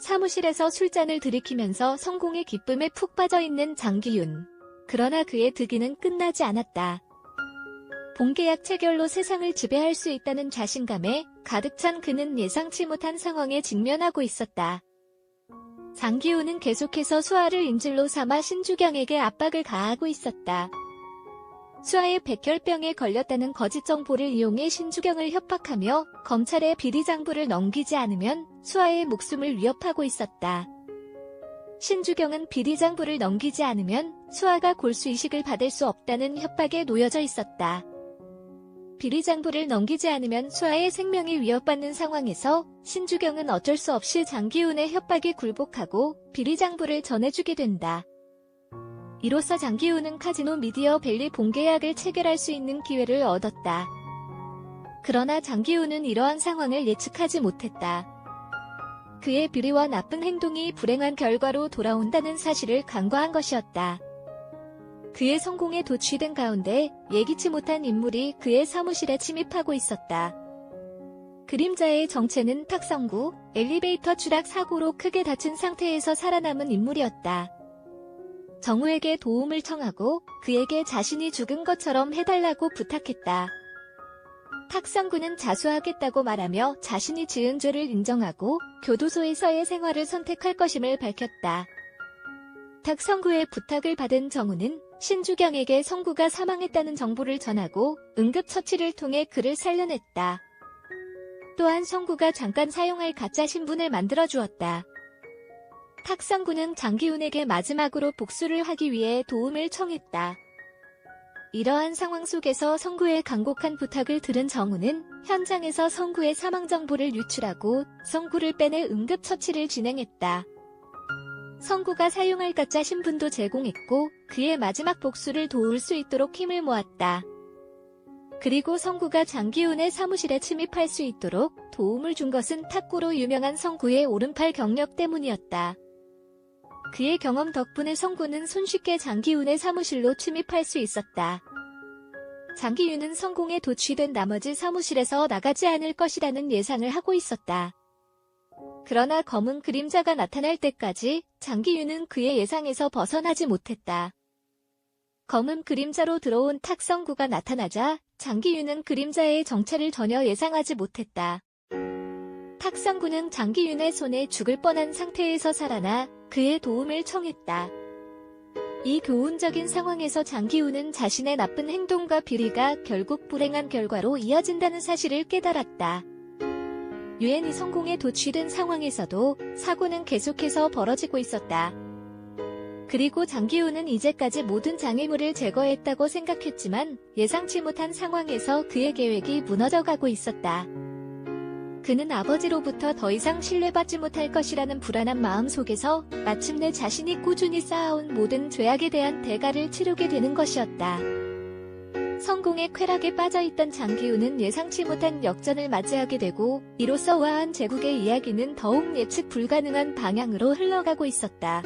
사무실에서 술잔을 들이키면서 성공의 기쁨에 푹 빠져 있는 장기윤. 그러나 그의 득기는 끝나지 않았다. 본계약 체결로 세상을 지배할 수 있다는 자신감에 가득 찬 그는 예상치 못한 상황에 직면하고 있었다. 장기훈은 계속해서 수아를 인질로 삼아 신주경에게 압박을 가하고 있었다. 수아의 백혈병에 걸렸다는 거짓 정보를 이용해 신주경을 협박하며 검찰에 비리장부를 넘기지 않으면 수아의 목숨을 위협하고 있었다. 신주경은 비리장부를 넘기지 않으면 수아가 골수 이식을 받을 수 없다는 협박에 놓여져 있었다. 비리장부를 넘기지 않으면 수아의 생명이 위협받는 상황에서 신주경은 어쩔 수 없이 장기훈의 협박에 굴복하고 비리장부를 전해주게 된다. 이로써 장기훈은 카지노 미디어 벨리 본계약을 체결할 수 있는 기회를 얻었다. 그러나 장기훈은 이러한 상황을 예측하지 못했다. 그의 비리와 나쁜 행동이 불행한 결과로 돌아온다는 사실을 간과한 것이었다. 그의 성공에 도취된 가운데 예기치 못한 인물이 그의 사무실에 침입하고 있었다. 그림자의 정체는 탁성구 엘리베이터 추락 사고로 크게 다친 상태에서 살아남은 인물이었다. 정우에게 도움을 청하고 그에게 자신이 죽은 것처럼 해달라고 부탁했다. 탁성구는 자수하겠다고 말하며 자신이 지은 죄를 인정하고 교도소에서의 생활을 선택할 것임을 밝혔다. 탁성구의 부탁을 받은 정우는 신주경에게 성구가 사망했다는 정보를 전하고 응급처치를 통해 그를 살려냈다. 또한 성구가 잠깐 사용할 가짜 신분을 만들어 주었다. 탁성구는 장기훈에게 마지막으로 복수를 하기 위해 도움을 청했다. 이러한 상황 속에서 성구의 간곡한 부탁을 들은 정우는 현장에서 성구의 사망 정보를 유출하고 성구를 빼내 응급처치를 진행했다. 성구가 사용할 가짜 신분도 제공했고 그의 마지막 복수를 도울 수 있도록 힘을 모았다. 그리고 성구가 장기훈의 사무실에 침입할 수 있도록 도움을 준 것은 탁구로 유명한 성구의 오른팔 경력 때문이었다. 그의 경험 덕분에 성구는 손쉽게 장기훈의 사무실로 침입할 수 있었다. 장기윤은 성공에 도취된 나머지 사무실에서 나가지 않을 것이라는 예상을 하고 있었다. 그러나 검은 그림자가 나타날 때까지 장기윤은 그의 예상에서 벗어나지 못했다. 검은 그림자로 들어온 탁성구가 나타나자 장기윤은 그림자의 정체를 전혀 예상하지 못했다. 탁성구는 장기윤의 손에 죽을 뻔한 상태에서 살아나 그의 도움을 청했다. 이 교훈적인 상황에서 장기훈은 자신의 나쁜 행동과 비리가 결국 불행한 결과로 이어진다는 사실을 깨달았다. 유엔이 성공에 도취된 상황에서도 사고는 계속해서 벌어지고 있었다. 그리고 장기훈은 이제까지 모든 장애물을 제거했다고 생각했지만 예상치 못한 상황에서 그의 계획이 무너져가고 있었다. 그는 아버지로부터 더 이상 신뢰받지 못할 것이라는 불안한 마음 속에서 마침내 자신이 꾸준히 쌓아온 모든 죄악에 대한 대가를 치르게 되는 것이었다. 성공의 쾌락에 빠져있던 장기훈은 예상치 못한 역전을 맞이하게 되고 이로써 와한 제국의 이야기는 더욱 예측 불가능한 방향으로 흘러가고 있었다.